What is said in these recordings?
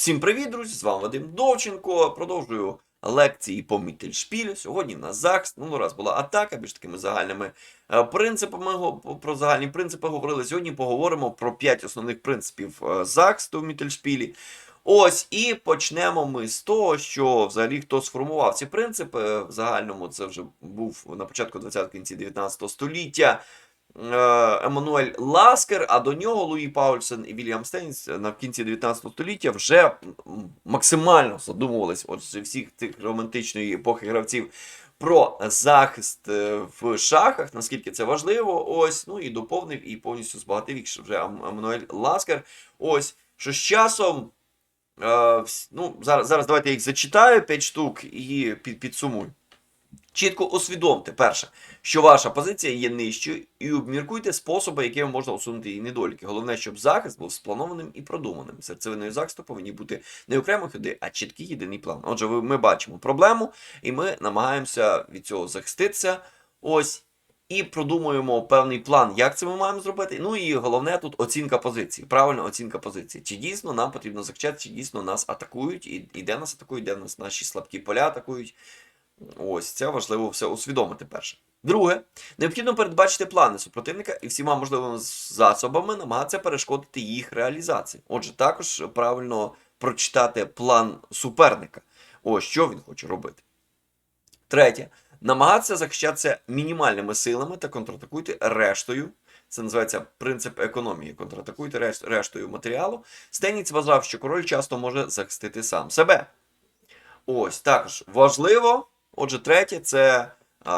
Всім привіт, друзі! З вами Вадим Довченко. Продовжую лекції по Міттельшпілю. Сьогодні на захист. Ну, раз була атака, більш такими загальними е, принципами. Про загальні принципи говорили. Сьогодні поговоримо про 5 основних принципів е, захисту в Міттельшпілі. Ось і почнемо ми з того, що взагалі хто сформував ці принципи в загальному. Це вже був на початку 20-го кінці 19 століття. Е, Еммануель Ласкер, а до нього Луї Паульсен і Вільям Стейнс на кінці 19 століття вже максимально задумувались з всіх цих романтичної епохи гравців про захист е, в шахах, наскільки це важливо. Ось, ну і доповнив і повністю збагатив їх вже Ем- Еммануель Ласкер. Ось, що з часом. Е, ну, зараз, зараз давайте я їх зачитаю 5 штук і під, підсумую. Чітко усвідомте, перше, що ваша позиція є нижчою, і обміркуйте способи, якими можна усунути її недоліки. Головне, щоб захист був спланованим і продуманим. Серцевиною захисту повинні бути не окремо ходи, а чіткий єдиний план. Отже, ми бачимо проблему, і ми намагаємося від цього захиститися. Ось. І продумуємо певний план, як це ми маємо зробити. Ну і головне тут оцінка позиції. Правильна оцінка позиції. Чи дійсно нам потрібно захищати, чи дійсно нас атакують, і, і де нас атакують, де нас наші слабкі поля атакують. Ось це важливо все усвідомити перше. Друге, необхідно передбачити плани супротивника і всіма можливими засобами намагатися перешкодити їх реалізації. Отже, також правильно прочитати план суперника. Ось що він хоче робити. Третє. Намагатися захищатися мінімальними силами та контратакуйте рештою. Це називається принцип економії. Контратакуйте решт- рештою матеріалу. Стеніць вважав, що король часто може захистити сам себе. Ось також важливо. Отже, третє це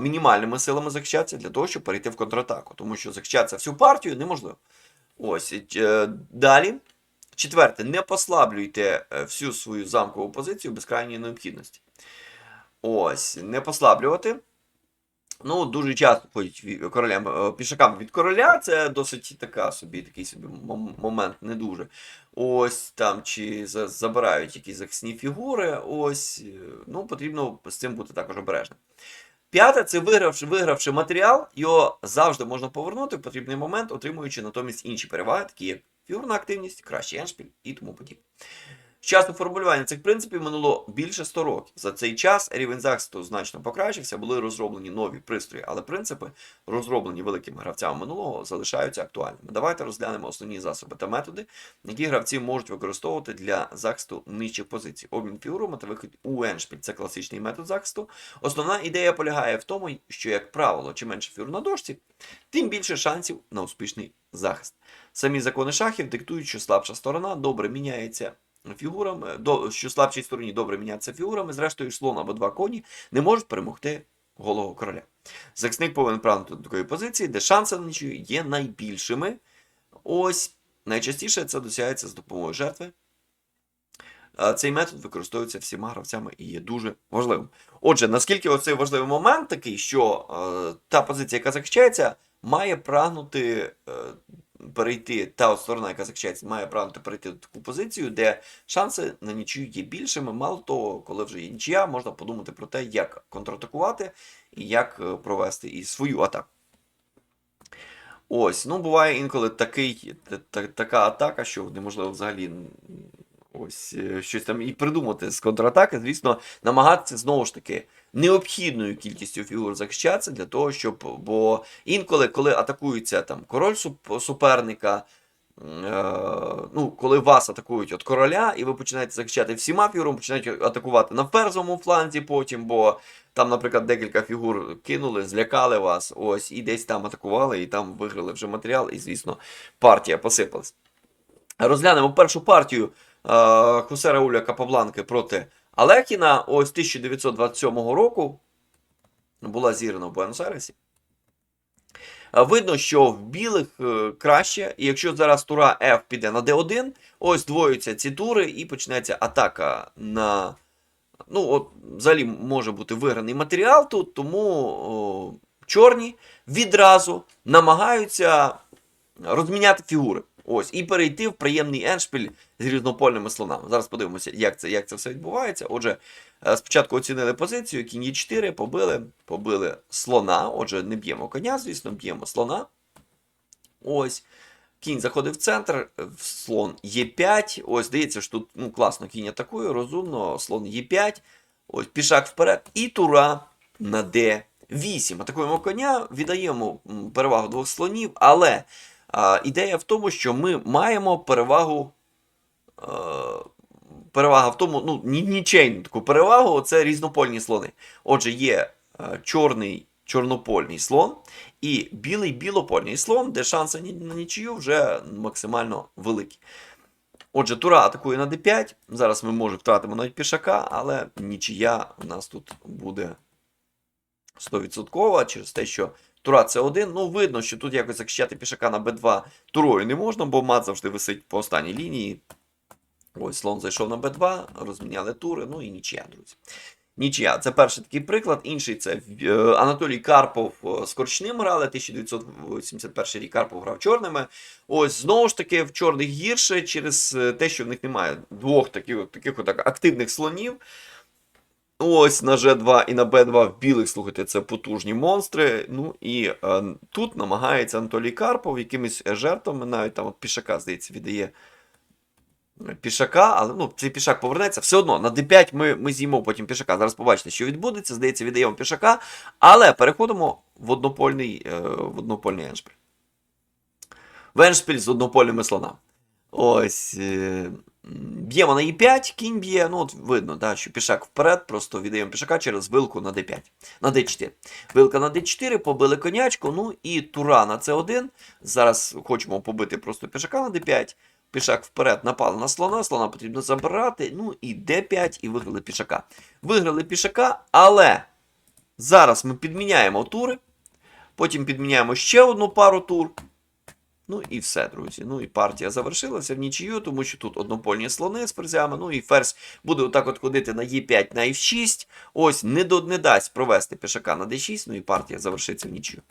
мінімальними силами захищатися для того, щоб перейти в контратаку. Тому що захищатися всю партію неможливо. Ось е, далі. Четверте, не послаблюйте е, всю свою замкову позицію без крайньої необхідності. Ось, не послаблювати. Ну, дуже часто ходять королям, е, пішакам від короля. Це досить така собі, такий собі момент не дуже. Ось там чи забирають якісь захисні фігури. Ось, е, ну, потрібно з цим бути також обережним. П'яте це вигравши, вигравши матеріал, його завжди можна повернути в потрібний момент, отримуючи натомість інші переваги, такі як фігурна активність, кращий еншпіль і тому подібне. Часу формулювання цих принципів минуло більше 100 років. За цей час рівень захисту значно покращився, були розроблені нові пристрої, але принципи, розроблені великими гравцями минулого, залишаються актуальними. Давайте розглянемо основні засоби та методи, які гравці можуть використовувати для захисту нижчих позицій. Обмін фігурами та вихід у еншпіль це класичний метод захисту. Основна ідея полягає в тому, що, як правило, чим менше фігур на дошці, тим більше шансів на успішний захист. Самі закони шахів диктують, що слабша сторона добре міняється фігурами, до, що слабшій стороні добре міняться фігурами, зрештою слон або два коні не можуть перемогти голого короля. Захисник повинен прагнути до такої позиції, де шанси на нічию є найбільшими. Ось найчастіше це досягається з допомогою жертви. Цей метод використовується всіма гравцями і є дуже важливим. Отже, наскільки оцей важливий момент такий, що е, та позиція, яка захищається, має прагнути е, перейти, та сторона, яка захищається, має прагнути перейти до таку позицію, де шанси на нічию є більшими. Мало того, коли вже є нічия, можна подумати про те, як контратакувати і як е, провести і свою атаку. Ось, ну буває інколи такий, та- та- така атака, що неможливо взагалі ось е, щось там і придумати з контратаки. Звісно, намагатися знову ж таки необхідною кількістю фігур захищатися для того, щоб. Бо інколи, коли атакується там король суп- суперника. е, Ну, коли вас атакують от короля, і ви починаєте захищати всіма фігурами, починають атакувати на ферзовому фланзі потім, бо там, наприклад, декілька фігур кинули, злякали вас, ось, і десь там атакували, і там виграли вже матеріал, і, звісно, партія посипалась. Розглянемо першу партію е, Хосе Рауля Капабланки проти Алекіна. Ось 1927 року була зіграна в Буенос-Айресі. Е, Видно, що в білих е, краще, і якщо зараз тура F піде на D1, ось двоються ці тури і починається атака на. Ну, от, взагалі може бути виграний матеріал тут, тому о, чорні відразу намагаються розміняти фігури. Ось, і перейти в приємний еншпіль з різнопольними слонами. Зараз подивимося, як це, як це все відбувається. Отже, е, спочатку оцінили позицію, кінь є 4 побили, побили слона. Отже, не б'ємо коня, звісно, б'ємо слона. Ось. Кінь заходить в центр, в слон Е5. Ось, здається, що тут ну, класно кінь атакує, розумно, слон Е5. Ось пішак вперед. І тура на Д8. Атакуємо коня, віддаємо перевагу двох слонів, але а, ідея в тому, що ми маємо перевагу. Е, перевага в тому, ну, ні- нічейну таку перевагу це різнопольні слони. Отже, є е, чорний чорнопольний слон і білий білопольний слон, де шанси на нічию вже максимально великі. Отже, тура атакує на d5. Зараз ми може втратимо навіть пішака, але нічия у нас тут буде 100% через те, що тура це 1. Ну, видно, що тут якось захищати пішака на b2 турою не можна, бо мат завжди висить по останній лінії. Ось слон зайшов на b2, розміняли тури, ну і нічия, друзі. Нічия. Це перший такий приклад. Інший це е, Анатолій Карпов е, з Корчним грали. 1981 рік Карпов грав чорними. Ось знову ж таки в чорних гірше через е, те, що в них немає двох таких, таких отак активних слонів. Ось на G2 і на B2 в білих, слухайте, це потужні монстри. Ну і е, тут намагається Анатолій Карпов якимись жертвами, навіть там от пішака, здається, віддає пішака, але ну, цей пішак повернеться. Все одно на d5 ми, ми з'їмо потім пішака. Зараз побачите, що відбудеться. Здається, віддаємо пішака. Але переходимо в однопольний, е, в однопольний еншпіль. В еншпіль з однопольними слонами. Ось. Е, б'ємо на e5, кінь б'є. Ну, от видно, да, що пішак вперед, просто віддаємо пішака через вилку на d5. На d4. Вилка на d4, побили конячку, ну і тура на c1. Зараз хочемо побити просто пішака на d5. Пішак вперед напали на слона, слона потрібно забирати. Ну і d5, і виграли пішака. Виграли пішака, але зараз ми підміняємо тури. Потім підміняємо ще одну пару тур. Ну і все, друзі. Ну і партія завершилася в нічию, тому що тут однопольні слони з ферзями. Ну і ферзь буде отак от ходити на Е5 на F6. Ось не, до, не дасть провести пішака на D6, ну і партія завершиться в нічию.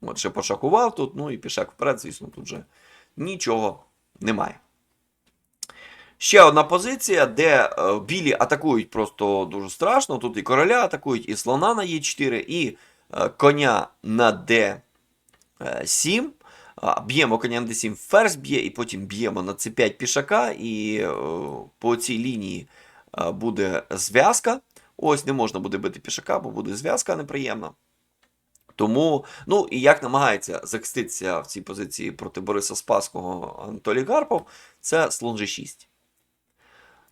От ще пошахував тут, ну і пішак вперед, звісно, тут вже нічого немає. Ще одна позиція, де е, білі атакують просто дуже страшно. Тут і короля атакують, і слона на Е4, і е, коня на D7. Б'ємо коня на D7, ферзь б'є, і потім б'ємо на C5 пішака, і е, по цій лінії е, буде зв'язка. Ось не можна буде бити пішака, бо буде зв'язка неприємна. Тому, ну і як намагається захиститися в цій позиції проти Бориса Спаського Анатолій Карпов, це слон G6.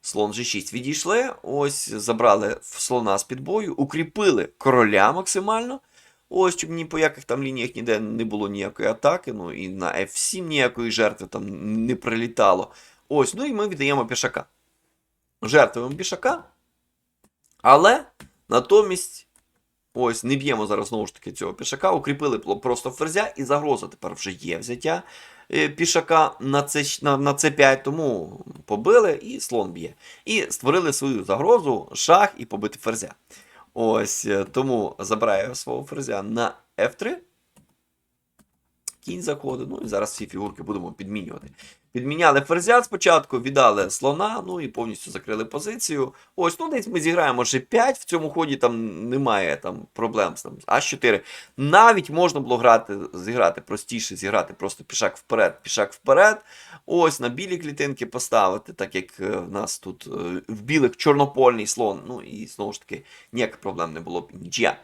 Слон G6 відійшли, ось забрали слона з під бою, укріпили короля максимально. Ось, щоб ні по яких там лініях ніде не було ніякої атаки, ну і на F7 ніякої жертви там не прилітало. Ось, ну і ми віддаємо пішака. Жертвуємо пішака. Але натомість. Ось, не б'ємо зараз знову ж таки цього пішака, укріпили просто ферзя, і загроза тепер вже є взяття е, пішака на C, на, на C5, тому побили і слон б'є. І створили свою загрозу, шах і побити ферзя. Ось е, тому забираю свого ферзя на F3. Кінь заходить. Ну і зараз всі фігурки будемо підмінювати. Підміняли ферзя спочатку, віддали слона, ну і повністю закрили позицію. Ось, ну десь ми зіграємо G5, в цьому ході там немає там, проблем з там, А4. Навіть можна було грати, зіграти простіше, зіграти просто пішак вперед, пішак вперед. Ось на білі клітинки поставити, так як е, в нас тут е, в білих чорнопольний слон. Ну і знову ж таки, ніяких проблем не було б нічия.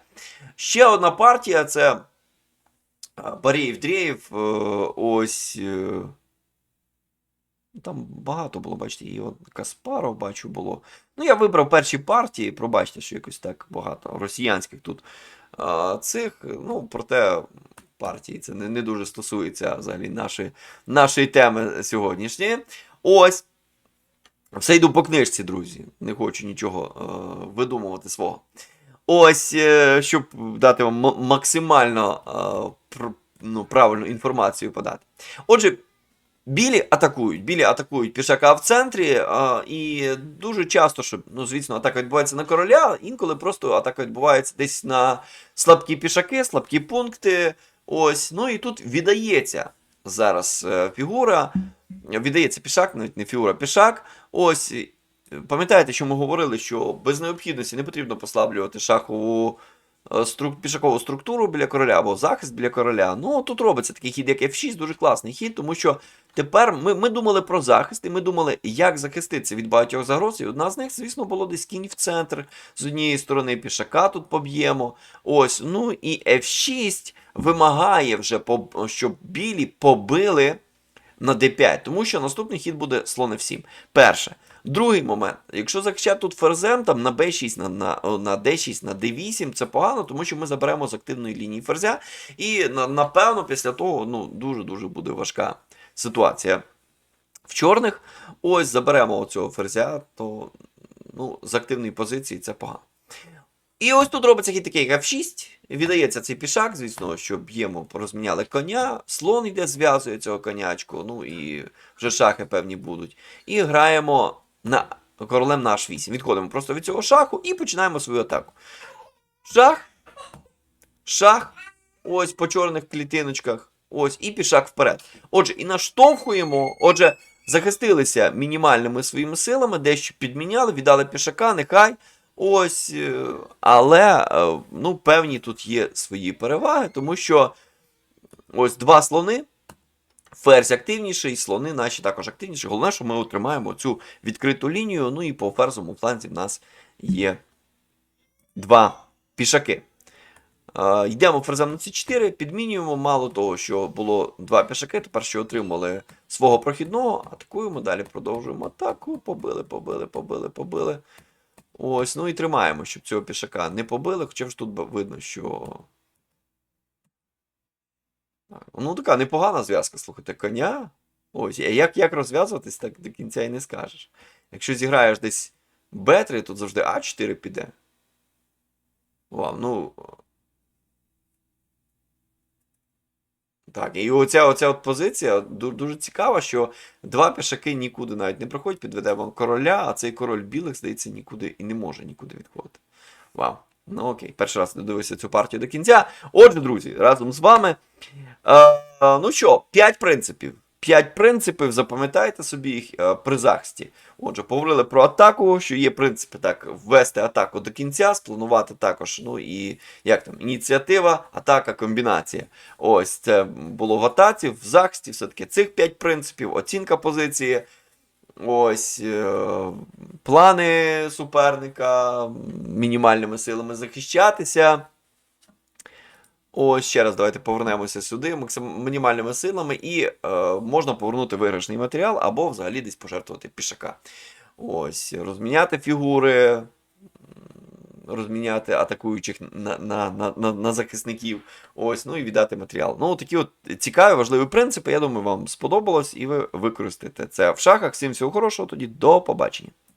Ще одна партія це Барєєв Дрєєв. е, Ось. е, Там багато було, бачите, і от Каспаров, бачу, було. Ну, я вибрав перші партії, пробачте, що якось так багато росіянських тут а, цих. Ну, проте партії це не, не дуже стосується взагалі нашої, нашої теми сьогоднішньої. Ось. Все йду по книжці, друзі. Не хочу нічого е, видумувати свого. Ось, е, щоб дати вам максимально е, ну, правильну інформацію подати. Отже, білі атакують. Білі атакують пішака в центрі, і дуже часто, що, ну, звісно, атака відбувається на короля, інколи просто атака відбувається десь на слабкі пішаки, слабкі пункти. Ось, ну і тут віддається зараз е, фігура. Віддається пішак, навіть не фігура, пішак. Ось. Пам'ятаєте, що ми говорили, що без необхідності не потрібно послаблювати шахову е, струк, пішакову структуру біля короля або захист біля короля. Ну, тут робиться такий хід, як F6, дуже класний хід, тому що тепер ми, ми думали про захист, і ми думали, як захиститися від багатьох загроз. І одна з них, звісно, було десь кінь в центр. З однієї сторони пішака тут поб'ємо. Ось, ну і F6 вимагає вже, щоб білі побили на d5, тому що наступний хід буде слон f7. Перше. Другий момент. Якщо захищати тут ферзем, там на b6, на, на, на d6, на d8, це погано, тому що ми заберемо з активної лінії ферзя. І на, напевно, після того ну, дуже-дуже буде важка ситуація. В чорних, ось заберемо оцього ферзя, то ну, з активної позиції це погано. І ось тут робиться хід такий F6. Віддається цей пішак, звісно, що б'ємо, порозміняли коня, слон йде, зв'язує цього конячку, ну і вже шахи певні будуть. І граємо на королем на H8. Відходимо просто від цього шаху і починаємо свою атаку. Шах. Шах. Ось по чорних клітиночках. Ось, і пішак вперед. Отже, і наштовхуємо. Отже, захистилися мінімальними своїми силами, дещо підміняли, віддали пішака, нехай. Ось, е, але е, ну, певні тут є свої переваги, тому що ось два слони. Ферзь активніший, слони наші також активніші. Головне, що ми отримаємо цю відкриту лінію. Ну і по ферзовому фланзі в нас є два пішаки. Е, йдемо ферзем на c4, підмінюємо. Мало того, що було два пішаки, тепер що отримали свого прохідного, атакуємо, далі продовжуємо атаку. Побили, побили, побили, побили. Ось, ну і тримаємо, щоб цього пішака не побили, хоча ж тут видно, що. Ну, така непогана зв'язка, слухайте, коня. Ось, як, як розв'язуватись, так до кінця і не скажеш. Якщо зіграєш десь Б3, тут завжди А4 піде. Вау, ну. Так, і оця, оця от позиція ду- дуже цікава, що два пішаки нікуди навіть не проходять, вам короля, а цей король білих, здається, нікуди і не може нікуди відходити. Вау. Ну окей, перший раз додивився цю партію до кінця. Отже, друзі, разом з вами. Е, ну що, 5 принципів. 5 принципів, запам'ятайте собі їх е, при захисті. Отже, поговорили про атаку, що є принципи так, ввести атаку до кінця, спланувати також. Ну і як там, ініціатива, атака, комбінація. Ось це було в атаці, в захисті, все-таки цих 5 принципів, оцінка позиції. Ось е, плани суперника, мінімальними силами захищатися. Ось ще раз давайте повернемося сюди мінімальними силами, і е, можна повернути виграшний матеріал або взагалі десь пожертвувати пішака. Ось, розміняти фігури, розміняти атакуючих на, на, на, на, на захисників. Ось, ну і віддати матеріал. Ну, такі от цікаві, важливі принципи. Я думаю, вам сподобалось, і ви використаєте це в шахах. Всім всього хорошого, тоді до побачення.